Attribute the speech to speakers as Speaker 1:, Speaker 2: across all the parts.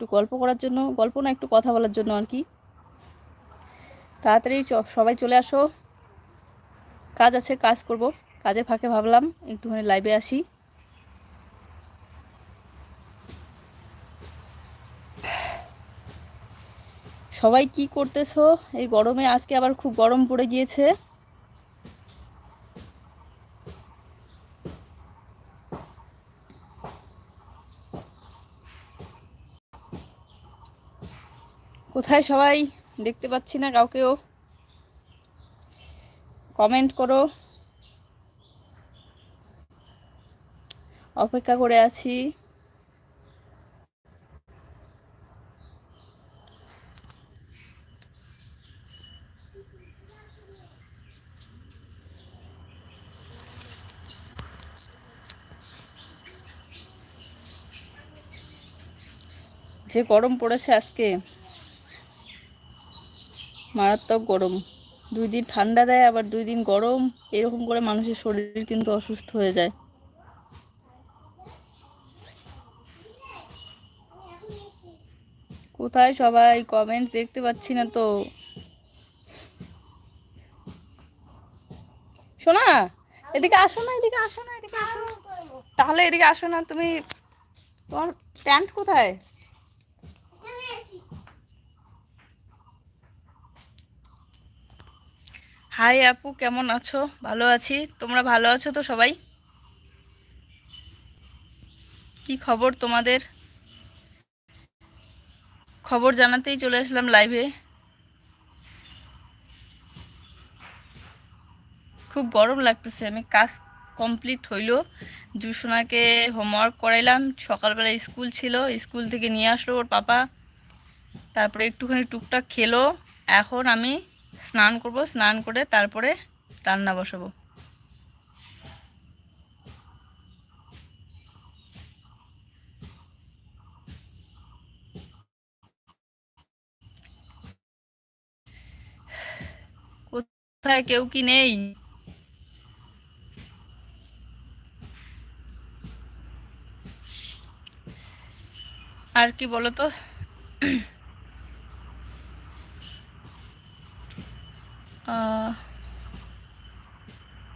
Speaker 1: একটু গল্প করার জন্য, গল্প না, একটু কথা বলার জন্য আর কি। তাড়াতাড়ি সবাই চলে আসো। কাজ আছে, কাজ করব। কাজের ফাঁকে ভাবলাম একটুখানি লাইভে আসি। সবাই কি করতেছো? এই গরমে আজকে আবার খুব গরম পড়ে গিয়েছে। কোথায় সবাই? দেখতে পাচ্ছি না কাউকেও। কমেন্ট করো। অপেক্ষা করে আছি। যে গরম পড়েছে আজকে। মারাত্মক গরম। দুই দিন ঠান্ডা দেয়, আবার দুই দিন গরম। এরকম করে মানুষের শরীর কিন্তু অসুস্থ হয়ে যায়। কোথায় সবাই? কমেন্ট দেখতে পাচ্ছি না তো। শোনা এদিকে আসো না, এদিকে আসো না, এদিকে আসো তাহলে এদিকে আসো না, তুমি তোমার প্যান্ট কোথায়? হাই আপু, কেমন আছো? ভালো আছি। তোমরা ভালো আছো তো সবাই? কি খবর তোমাদের? খবর জানাতেই চলে আসলাম লাইভে খুব গরম লাগতেছে, আমি কাজ কমপ্লিট হইল। জুসোনাকে হোমওয়ার্ক করাইলাম, সকালবেলা স্কুল ছিল, স্কুল থেকে নিয়ে আসলো ওর পাপা। তারপরে একটুখানি টুকটাক খেলো। এখন আমি স্নান করব স্নান করে তারপরে রান্না বসাবো। কোথায় কেউ কি নেই? আর কি বলো তো আহ,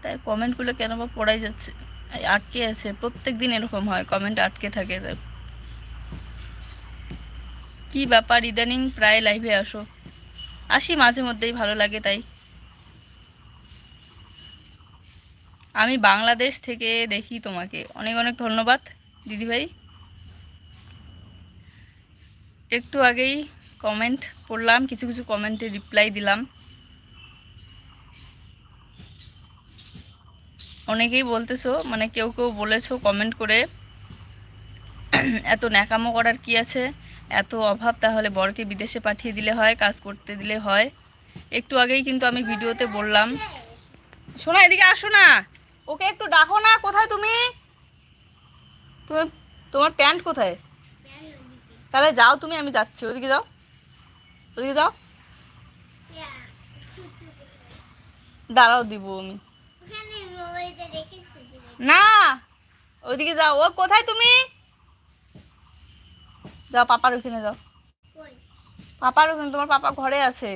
Speaker 1: তাই কমেন্টগুলো কেন বা পড়াই যাচ্ছে? আটকে আছে প্রত্যেক দিন এরকম হয়, কমেন্ট আটকে থাকে। তাই। কি ব্যাপার, ইদানিং প্রায় লাইভে আসো। আসি মাঝে মধ্যেই, ভালো লাগে তাই। আমি বাংলাদেশ থেকে দেখি তোমাকে। অনেক অনেক ধন্যবাদ দিদিভাই একটু আগেই কমেন্ট পড়লাম, কিছু কিছু কমেন্টে রিপ্লাই দিলাম। অনেকেই বলতেছো মানে কেউ কেউ বলেছ কমেন্ট করে, এত ন্যাকামো করার কি আছে? এত অভাব, তাহলে বরকে বিদেশে পাঠিয়ে দিলে হয়, কাজ করতে দিলে হয়। একটু আগেই কিন্তু আমি ভিডিওতে বললাম। শোনা এদিকে আসো না। ওকে একটু ডাকো না, কোথায় তুমি? তুমি, তোমার প্যান্ট কোথায়? তাহলে যাও তুমি, আমি যাচ্ছি। ওদিকে যাও। ওদিকে যাও। দাঁড়াও, দিব আমি। না, ওইদিকে যাও। ও, কোথায় তুমি? যাও, পাপার ওখানে যাও। পাপার ওখানে, তোমার পাপা ঘরে আছে।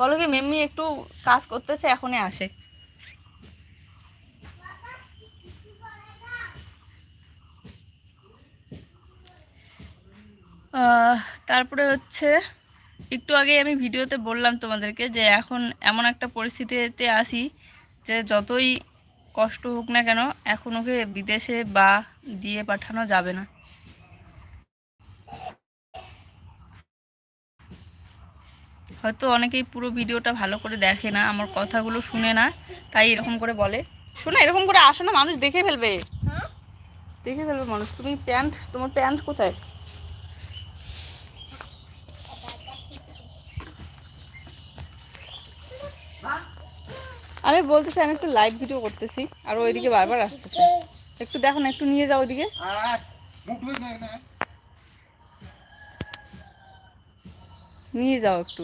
Speaker 1: বলো কি, মেম্মি একটু কাজ করতেছে, এখনই আসে। তারপরে হচ্ছে, একটু আগে আমি ভিডিওতে বললাম তোমাদেরকে যে এখন এমন একটা পরিস্থিতিতে আসি যে যতই কষ্ট হোক না কেন এখন ওকে বিদেশে বা দিয়ে পাঠানো যাবে না। হয়তো অনেকেই পুরো ভিডিওটা ভালো করে দেখে না আমার কথাগুলো শুনে না তাই এরকম করে বলে। শোনা এরকম করে আসো না মানুষ দেখে ফেলবে। দেখে ফেলবে মানুষ। তুমি প্যান্ট তোমার প্যান্ট কোথায়? আমি বলতেছি, আমি একটু লাইভ ভিডিও করতেছি, আর ওইদিকে বারবার আসতেছে। একটু দেখো না, একটু নিয়ে যাও ওইদিকে। নিয়ে যাও একটু।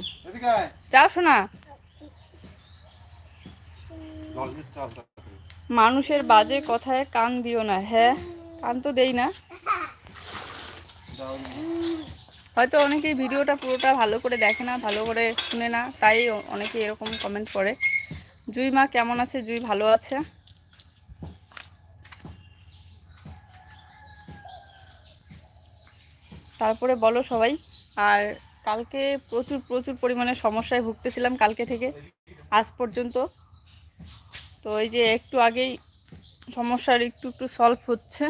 Speaker 1: যাও শোনা মানুষের বাজে কথায় কান দিও না হ্যাঁ? কান তো দেই না। হয়তো অনেকেই ভিডিওটা পুরোটা ভালো করে দেখে না, ভালো করে শুনে না, তাই অনেকে এরকম কমেন্ট করে। জুই মা, কেমন আছে? জুই ভালো আছে? তারপরে বলো সবাই। আর কালকে প্রচুর প্রচুর পরিমাণে সমস্যায় ভুগতেছিলাম কালকে থেকে। আজ পর্যন্ত। তো এই যে একটু আগেই সমস্যার একটু একটু সলভ হচ্ছে।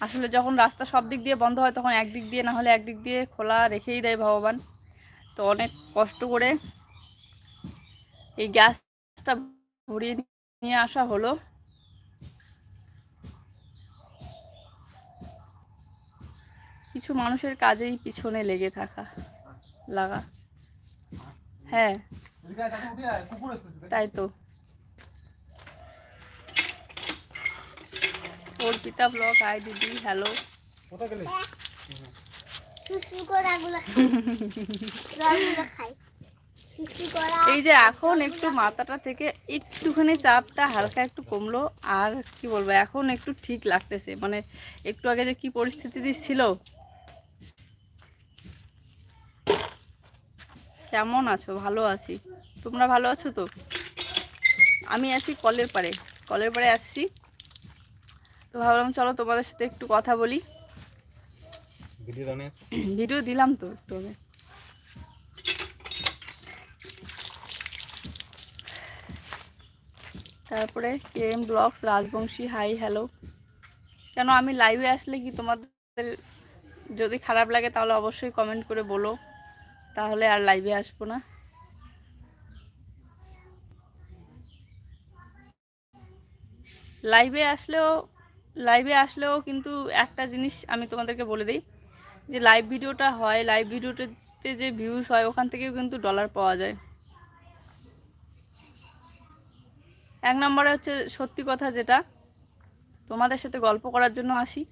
Speaker 1: আসলে যখন রাস্তা সব দিক দিয়ে বন্ধ হয়, তখন একদিক দিয়ে, না হলে একদিক দিয়ে খোলা রেখেই দেয় ভগবান। তো অনেক কষ্ট করে এই গ্যাসটা ভরিয়ে নিয়ে আসা হলো। কিছু মানুষের কাজেই পিছনে লেগে থাকা লাগা। হ্যাঁ। তাই তো। অর্পিতা ব্লগ আই দিদি হ্যালো।
Speaker 2: সুসু করাগুলো
Speaker 1: এই যে এখন একটু মাথাটা থেকে একটুখানি চাপটা হালকা একটু কমলো আর কি বলব এখন একটু ঠিক লাগতেছে। মানে একটু আগে যে কি পরিস্থিতি ছিল কেমন আছো? ভালো আছি। তোমরা ভালো আছো তো? আমি আছি কলের পাড়ে। কলের পাড়ে আসছি। তো ভাবলাম চলো তোমাদের সাথে একটু কথা বলি।
Speaker 3: ভিডিও
Speaker 1: ভিডিও দিলাম তো একটু তারপরে K M blogs, Rajbanshi, hi, hello. কেন, আমি লাইভে আসলে কি তোমাদের যদি খারাপ লাগে তাহলে অবশ্যই কমেন্ট করে বলো। তাহলে আর লাইভে আসব না। লাইভে আসলেও লাইভে আসলেও কিন্তু একটা জিনিস আমি তোমাদেরকে বলে দিই, যে লাইভ ভিডিওটা হয় লাইভ ভিডিওটাতে যে ভিউজ হয়, ওখান থেকেও কিন্তু ডলার পাওয়া যায়। এক নম্বরে হচ্ছে সত্যি কথা যেটা, তোমাদের সাথে গল্প করার জন্য আসি।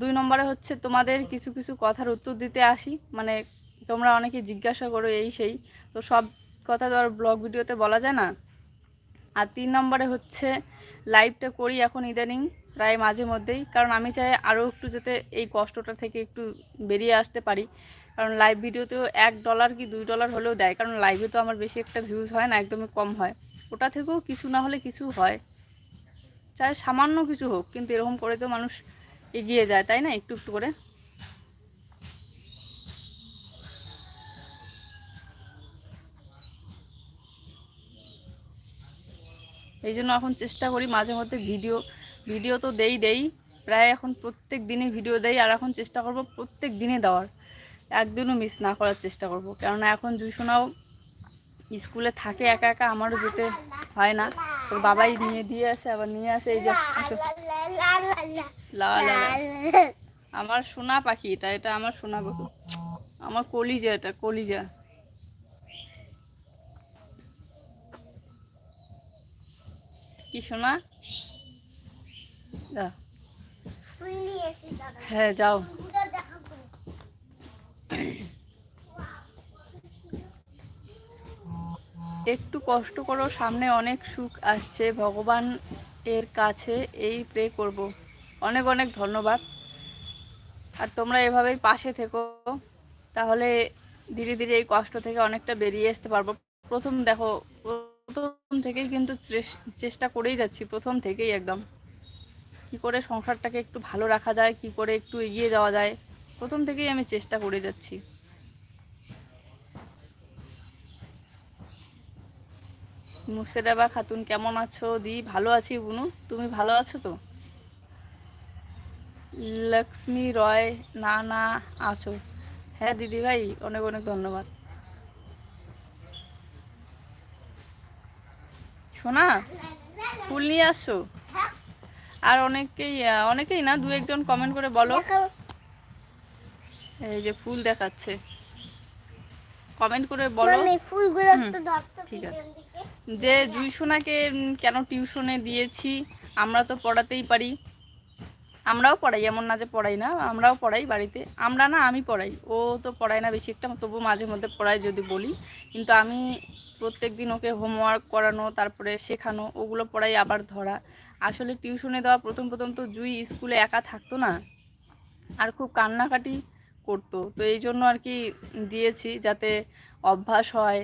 Speaker 1: দুই নম্বরে হচ্ছে তোমাদের কিছু কিছু কথার উত্তর দিতে আসি। মানে তোমরা অনেকে জিজ্ঞাসা করো এই সেই, তো সব কথা তো আর ব্লগ ভিডিওতে বলা যায় না। আর তিন নম্বরে হচ্ছে লাইভটা করি এখন ইদানিং, প্রায় মাঝে মধ্যেই। কারণ আমি চাই আরও একটু যাতে এই কষ্টটা থেকে একটু বেরিয়ে আসতে পারি। কারণ লাইভ ভিডিওতেও এক ডলার কি দুই ডলার হলেও দেয়। কারণ লাইভে তো আমার বেশি একটা ভিউজ হয় না, একদমই কম হয়। ওটা থেকেও কিছু না হলে কিছু হয়। চাই সামান্য কিছু হোক, কিন্তু এরকম করে তো মানুষ এগিয়ে যায়, তাই না? একটু একটু করে। এই জন্য এখন চেষ্টা করি মাঝে মধ্যে ভিডিও ভিডিও তো দেই দেই। প্রায় এখন প্রত্যেক দিনই ভিডিও দেই, আর এখন চেষ্টা করব প্রত্যেক দিনে দেওয়ার। একদিনও মিস না করার চেষ্টা করব। কেননা এখন জুইশোনাও স্কুলে থাকে একা একা আমারও যেতে হয় না। তোর বাবাই নিয়ে দিয়ে আসে আবার নিয়ে আসে এই যে আমার সোনা পাখি এটা এটা আমার সোনা পাখি। আমার কলিজা এটা কলিজা। কি সোনা? হ্যাঁ যাও। একটু কষ্ট করো সামনে অনেক সুখ আসছে। ভগবান এর কাছে এই প্রে করব। অনেক অনেক ধন্যবাদ। আর তোমরা এভাবেই পাশে থেকো। তাহলে ধীরে ধীরে এই কষ্ট থেকে অনেকটা বেরিয়ে আসতে পারব। প্রথম দেখো, প্রথম থেকেই কিন্তু চেষ্টা করেই যাচ্ছি, প্রথম থেকেই একদম। কি করে সংসারটাকে একটু ভালো রাখা যায়, কি করে একটু এগিয়ে যাওয়া যায়, প্রথম থেকেই আমি চেষ্টা করে যাচ্ছি। মুর্শেদাবা খাতুন কেমন আছো? দি, ভালো আছি বুনু। তুমি ভালো আছো তো? লক্ষ্মী রয়, না না, আছো। হ্যাঁ দিদি ভাই, অনেক অনেক ধন্যবাদ। শোনা ফুল নিয়ে আসছো? আর অনেকেই অনেকেই না, দু একজন কমেন্ট করে বলো। এই যে ফুল দেখাচ্ছে। কমেন্ট করে বলো। ঠিক আছে। যে জুই সোনাকে কেন টিউশনে দিয়েছি আমরা তো পড়াতেই পারি। আমরাও পড়াই এমন না যে পড়াই না আমরাও পড়াই বাড়িতে। আমরা না আমি পড়াই। ও তো পড়ায় না বেশি একটা তবু মাঝে মধ্যে পড়াই যদি বলি। কিন্তু আমি প্রত্যেক দিন ওকে হোমওয়ার্ক করানো তারপরে শেখানো ওগুলো পড়াই আবার ধরা। আসলে টিউশনে দেওয়া প্রথম প্রথম তো জুই স্কুলে একা থাকতো না। আর খুব কান্নাকাটি করতো। তো এই জন্য আর কি দিয়েছি যাতে অভ্যাস হয়।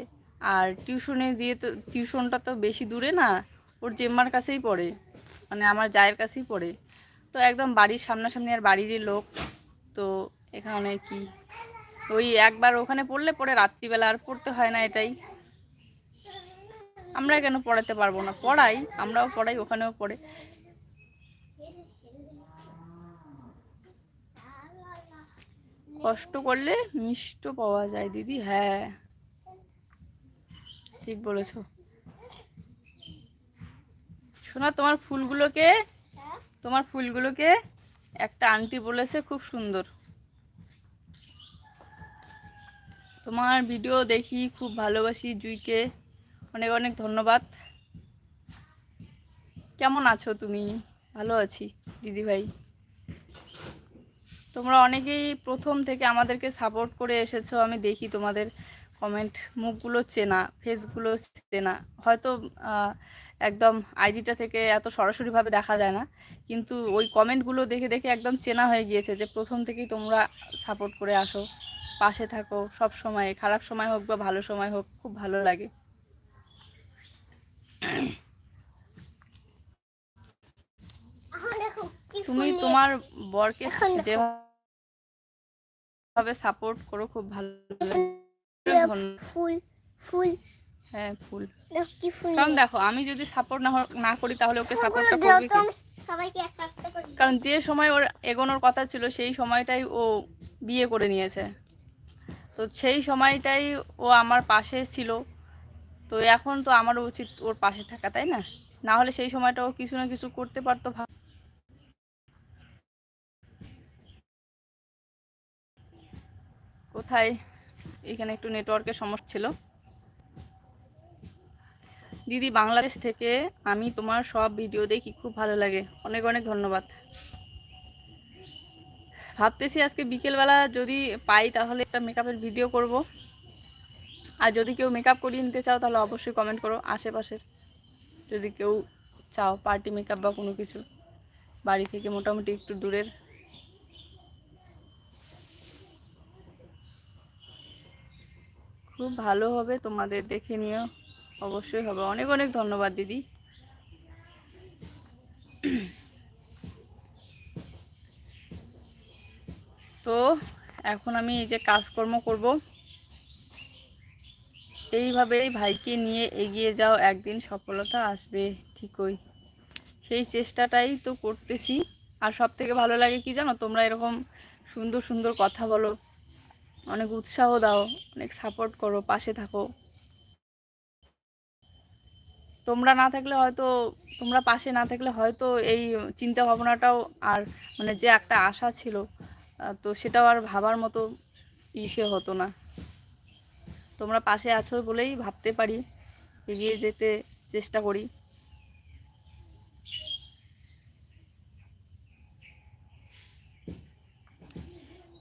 Speaker 1: আর টিউশনে দিয়ে তো, টিউশনটা তো বেশি দূরে না, ওর জেম্মার কাছেই পড়ে। মানে আমার জায়ের কাছেই পড়ে। তো একদম বাড়ির সামনাসামনি আর বাড়িরই লোক। তো এখানে কি, ওই একবার ওখানে পড়লে পড়ে রাত্রিবেলা আর পড়তে হয় না এটাই। আমরা কেন পড়াতে পারব না? পড়াই, আমরাও পড়াই, ওখানেও পড়ে। কষ্ট করলে মিষ্ট পাওয়া যায়, দিদি। হ্যাঁ। ঠিক বলেছ। শোনা, তোমার ফুলগুলোকে তোমার ফুলগুলোকে একটা আন্টি বলেছে, খুব সুন্দর। তোমার ভিডিও দেখি, খুব ভালোবাসি জুইকে। অনেক অনেক ধন্যবাদ। কেমন আছো তুমি? ভালো আছি দিদি ভাই তোমরা অনেকেই প্রথম থেকে আমাদেরকে সাপোর্ট করে এসেছ, আমি দেখি তোমাদের কমেন্ট মুখগুলো চেনা ফেসগুলো চেনা। হয়তো একদম আইডিটা থেকে এত সরাসরিভাবে দেখা যায় না, কিন্তু ওই কমেন্টগুলো দেখে দেখে একদম চেনা হয়ে গিয়েছে যে প্রথম থেকেই তোমরা সাপোর্ট করে আসো, পাশে থাকো, সব সময়, খারাপ সময় হোক বা ভালো সময় হোক, খুব ভালো লাগে
Speaker 2: এখন দেখো কি ফুল
Speaker 1: তুমি তোমার বরকে। যেভাবে সাপোর্ট করো খুব ভালো লাগে
Speaker 2: ফুল ফুল।
Speaker 1: হ্যাঁ ফুল। কারণ দেখো আমি যদি সাপোর্ট না না করি তাহলে ওকে সাপোর্টটা করবে কারণ যে সময় ওর এগোনোর কথা ছিল সেই সময়টাই ও বিয়ে করে নিয়েছে। তো সেই সময়টাই ও আমার পাশে ছিল। তো এখন তো আমারও উচিত ওর পাশে থাকা তাই না? না হলে সেই সময়টা ও কিছু না কিছু করতে পারতো কোথায়? এখানে একটু নেটওয়ার্কের সমস্যা ছিল। দিদি, বাংলাদেশ থেকে আমি তোমার সব ভিডিও দেখি, খুব ভালো লাগে। অনেক অনেক ধন্যবাদ। ভাবতেছি আজকে বিকেলবেলা যদি পাই, তাহলে একটা মেকআপের ভিডিও করব। আর যদি কেউ মেকআপ করিয়ে নিতে চাও, তাহলে অবশ্যই কমেন্ট করো আশেপাশের। যদি কেউ চাও পার্টি মেকআপ বা কোনো কিছু, বাড়ি থেকে মোটামুটি একটু দূরের। খুব ভালো হবে, তোমাদের দেখে নিও। অবশ্যই হবে। অনেক অনেক ধন্যবাদ, দিদি। তো এখন আমি এই যে কাজকর্ম করব। এইভাবেই ভাইকে নিয়ে এগিয়ে যাও, একদিন সফলতা আসবে, ঠিকই। সেই চেষ্টাটাই তো করতেছি। আর সব থেকে ভালো লাগে কি জানো? তোমরা এরকম সুন্দর সুন্দর কথা বলো। অনেক উৎসাহ দাও, অনেক সাপোর্ট করো, পাশে থাকো। তোমরা না থাকলে হয়তো, তোমরা পাশে না থাকলে হয়তো এই চিন্তা ভাবনাটাও আর মানে যে একটা আশা ছিল তো সেটাও আর ভাবার মতো ইসে হতো না। তোমরা পাশে আছো বলেই ভাবতে পারি, এগিয়ে যেতে চেষ্টা করি।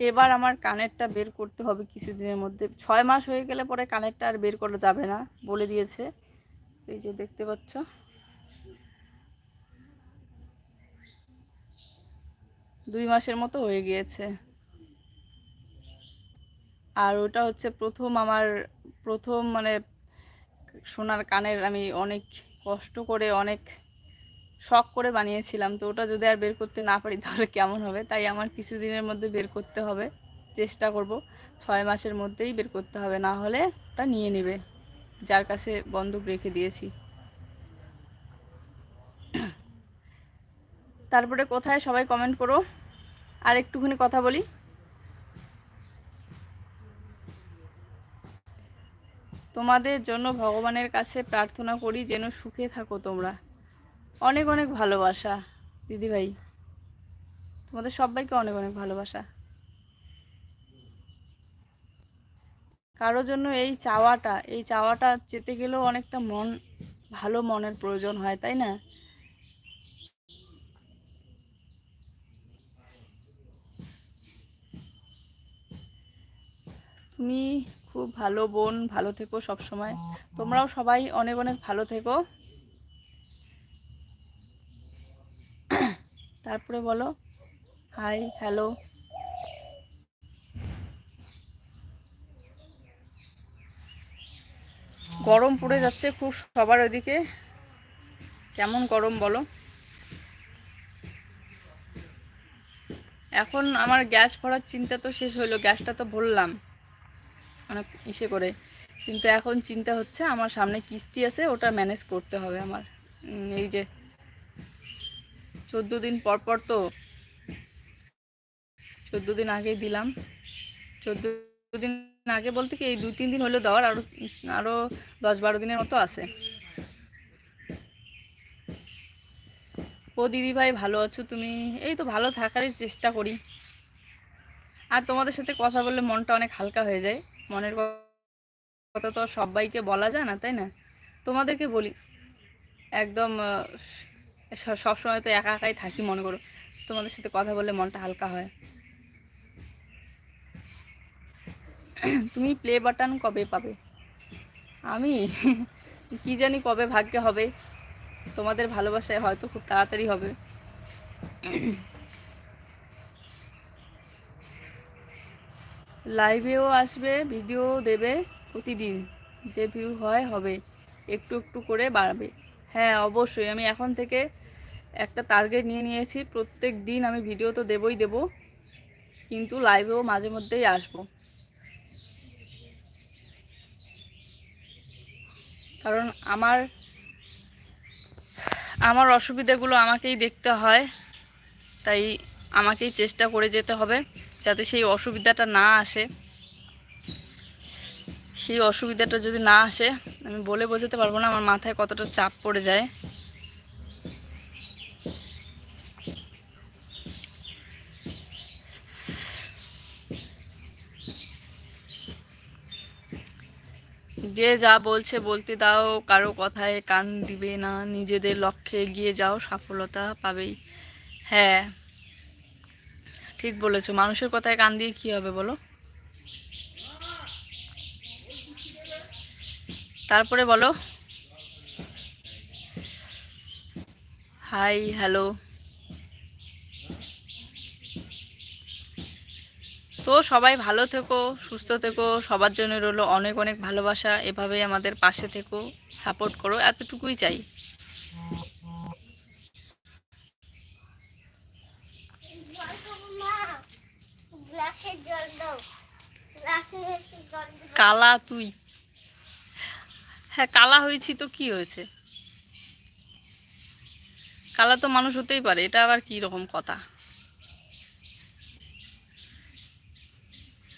Speaker 1: এবার আমার কানেরটা বের করতে হবে কিছুদিনের মধ্যে। ছয় মাস হয়ে গেলে পরে কানেরটা আর বের করা যাবে না, বলে দিয়েছে। এই যে দেখতে পাচ্ছ। দুই মাসের মতো হয়ে গিয়েছে। আর ওটা হচ্ছে প্রথম আমার, প্রথম মানে সোনার কানের আমি অনেক কষ্ট করে অনেক শখ করে বানিয়েছিলাম, তো ওটা যদি আর বের করতে না পারি তাহলে কেমন হবে? তাই আমার কিছুদিনের মধ্যে বের করতে হবে, চেষ্টা করব। ছয় মাসের মধ্যেই বের করতে হবে, না হলে ওটা নিয়ে নেবে, যার কাছে বন্ধক রেখে দিয়েছি। তারপরে কোথায় সবাই কমেন্ট করো, আর একটুখানি কথা বলি। তোমাদের জন্য ভগবানের কাছে প্রার্থনা করি যেন সুখে থাকো তোমরা। অনেক অনেক ভালোবাসা, দিদিভাই। তোমাদের সবাইকে অনেক অনেক ভালোবাসা। কারোর জন্য এই চাওয়াটা এই চাওয়াটা যেতে গেলেও অনেকটা মন, ভালো মনের প্রয়োজন হয়, তাই না? তুমি খুব ভালো বোন, ভালো থেকো সব সময় তোমরাও সবাই অনেক অনেক ভালো থেকো। তারপরে বলো। হাই হ্যালো গরম পড়ে যাচ্ছে খুব সবার ওদিকে কেমন গরম বলো। এখন আমার গ্যাস ভরার চিন্তা তো শেষ হলো গ্যাসটা তো ভরলাম। অনেক ইসে করে। কিন্তু এখন চিন্তা হচ্ছে আমার সামনে কিস্তি আছে, ওটা ম্যানেজ করতে হবে আমার। এই যে চোদ্দ দিন পর পর তো চোদ্দ দিন আগেই দিলাম। চোদ্দ দিন আগে বলতে কি এই দুই তিন দিন হলো দেওয়ার আরও আরও দশ বারো দিনের মতো আছে। ও দিদি ভাই ভালো আছো? তুমি এই তো ভালো থাকারই চেষ্টা করি। আর তোমাদের সাথে কথা বললে মনটা অনেক হালকা হয়ে যায়। মনের কথা তো সবাইকে বলা যায় না, তাই না? তোমাদেরকে বলি, একদম সবসময় তো একা একাই থাকি, মনে করো। তোমাদের সাথে কথা বললে মনটা হালকা হয়। তুমি প্লে বাটন কবে পাবে? আমি? কি জানি কবে ভাগ্যে হবে। তোমাদের ভালোবাসায় হয়তো খুব তাড়াতাড়ি হবে। লাইভেও আসবে ভিডিও দেবে প্রতিদিন। যে ভিউ হয়, হবে। একটু একটু করে বাড়বে। হ্যাঁ অবশ্যই। আমি এখন থেকে একটা টার্গেট নিয়ে নিয়েছি, প্রত্যেক দিন আমি ভিডিও তো দেবই দেব, কিন্তু লাইভেও মাঝে মধ্যেই আসব। কারণ আমার আমার অসুবিধাগুলো আমাকেই দেখতে হয়, তাই আমাকেই চেষ্টা করে যেতে হবে, যাতে সেই অসুবিধাটা না আসে। সেই অসুবিধাটা যদি না আসে, আমি বলে বোঝাতে পারব না আমার মাথায় কতটা চাপ পড়ে যায়। যে যা বলছে বলতে দাও, কারও কথায় কান দিবে না, নিজেদের লক্ষ্যে এগিয়ে যাও, সফলতা পাবেই। হ্যাঁ ঠিক বলেছ। মানুষের কথায় কান দিয়ে কি হবে বলো? তারপরে বলো। Hi, hello. তো সবাই ভালো থেকো, সুস্থ থেকো, সবার জন্য রইল অনেক অনেক ভালোবাসা, এভাবেই আমাদের পাশে থেকো সাপোর্ট করো, এতটুকুই চাই। কালা তুই। হ্যাঁ কালা হয়েছি তো কি হয়েছে? কালা তো মানুষ হতেই পারে, এটা আবার কি রকম কথা?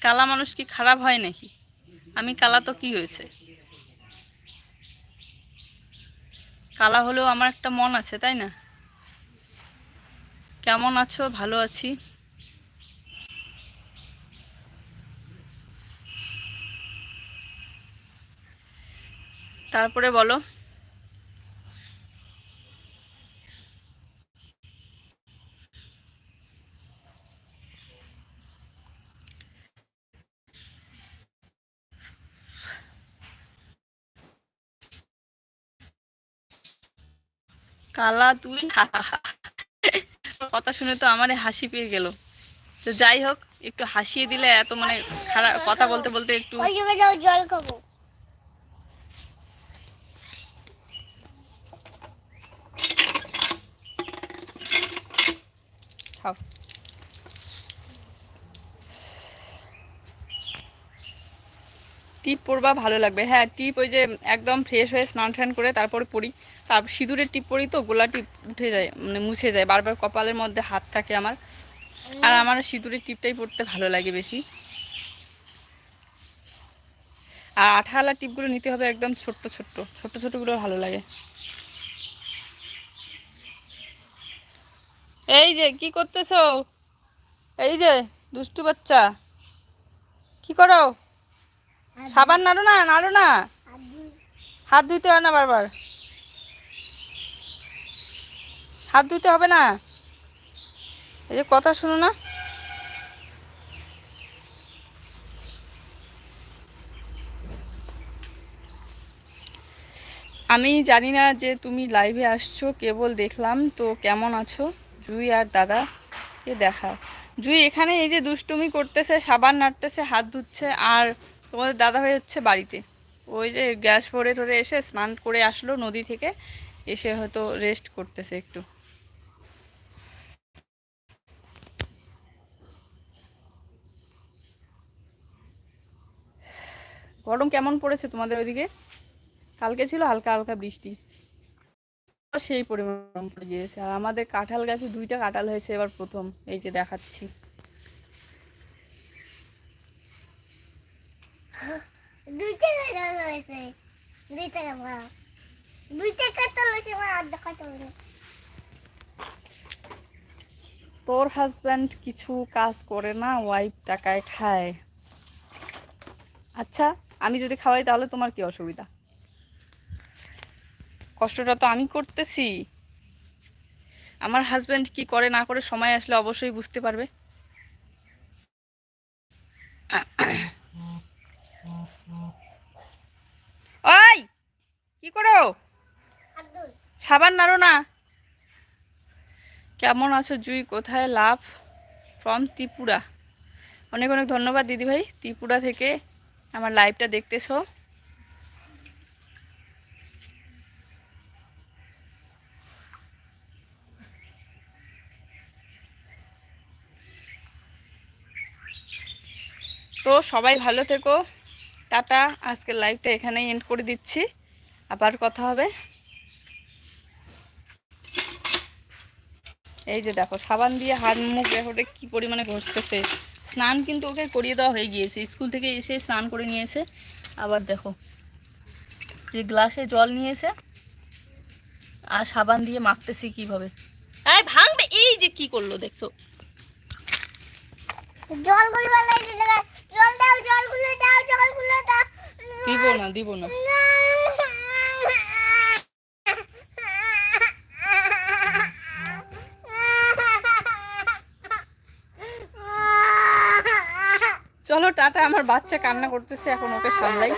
Speaker 1: কালা মানুষ কি খারাপ হয় নাকি? আমি কালা তো কি হয়েছে? কালা হলেও আমার একটা মন আছে, তাই না? কেমন আছো? ভালো আছি। তারপরে বলো। কালা তুই কথা শুনে তো আমারে হাসি পেয়ে গেল। তো যাই হোক একটু হাসিয়ে দিলে এত মানে খারাপ কথা বলতে বলতে একটু
Speaker 2: জল খাব।
Speaker 1: খাও। টিপ পরবা ভালো লাগবে। হ্যাঁ টিপ ওই যে একদম ফ্রেশ হয়ে স্নান টান করে তারপর পরি। তারপর সিঁদুরের টিপ পরি তো গোলা টিপ উঠে যায় মানে মুছে যায় বারবার কপালের মধ্যে হাত থাকে আমার। আর আমার সিঁদুরের টিপটাই পরতে ভালো লাগে বেশি। আর আঠাওয়ালা টিপগুলো নিতে হবে একদম ছোট্ট ছোট্ট ছোট্ট ছোট্টগুলো ভালো লাগে। এই যে কি করতেছো? এই যে দুষ্টু বাচ্চা। কি করো? সাবান নাড়ো না নাড়ো না। হাত ধুইতে হয় না বারবার। হাত ধুইতে হবে না? এই যে কথা শুনো না। আমি জানি না যে তুমি লাইভে আসছো, কেবল দেখলাম, তো কেমন আছো? জুই আর দাদা, কে দেখা? জুই, এখানে এই যে দুষ্টুমি করতেছে, সাবান নাড়তেছে, হাত ধুচ্ছে, আর তোমাদের দাদা ভাই হচ্ছে বাড়িতে। ওই যে গ্যাস ভরে টরে এসে স্নান করে আসলো নদী থেকে, এসে হয়তো রেস্ট করতেছে একটু। গরম কেমন পড়েছে তোমাদের ওইদিকে? কালকে ছিল হালকা হালকা বৃষ্টি। সেই পরিমাণ পড়ে গিয়েছে। আর আমাদের কাঁঠাল গাছে দুইটা কাঁঠাল হয়েছে এবার প্রথম। এই যে দেখাচ্ছি। তোর হাজব্যান্ড কিছু কাজ করে না ওয়াইফ টাকায় খায়। আচ্ছা আমি যদি খাওয়াই তাহলে তোমার কি অসুবিধা? কষ্টটা তো আমি করতেছি। আমার হাজব্যান্ড কি করে না করে সময় আসলে অবশ্যই বুঝতে পারবে। ওই কি করো? সাবান নাড়ো না। কেমন আছো জুই? কোথায় লাভ? ফ্রম ত্রিপুরা। অনেক অনেক ধন্যবাদ দিদিভাই। ত্রিপুরা থেকে আমার লাইভটা দেখতেছো? তো সবাই ভালো থেকো। টাটা, আজকের লাইভটা এখানেই এন্ড করে দিচ্ছি। আবার কথা হবে। এই যে দেখো, সাবান দিয়ে হাত মুখ দেখো কি পরিমাণে ঘষতেছে। স্নান কিন্তু ওকে করিয়ে দেওয়া হয়ে গিয়েছে। স্কুল থেকে এসে স্নান করে নিয়েছে। আবার দেখো যে গ্লাসে জল নিয়েছে আর সাবান দিয়ে মাখতেছে কীভাবে। এই ভাঙবে এই যে কি করল দেখছ?
Speaker 2: জলগুলো জল দাও জলগুলো দাও জলগুলো দাও।
Speaker 1: দিব না দিব না। আমার বাচ্চা কান্না করতেছে এখন ওকে সামলাই।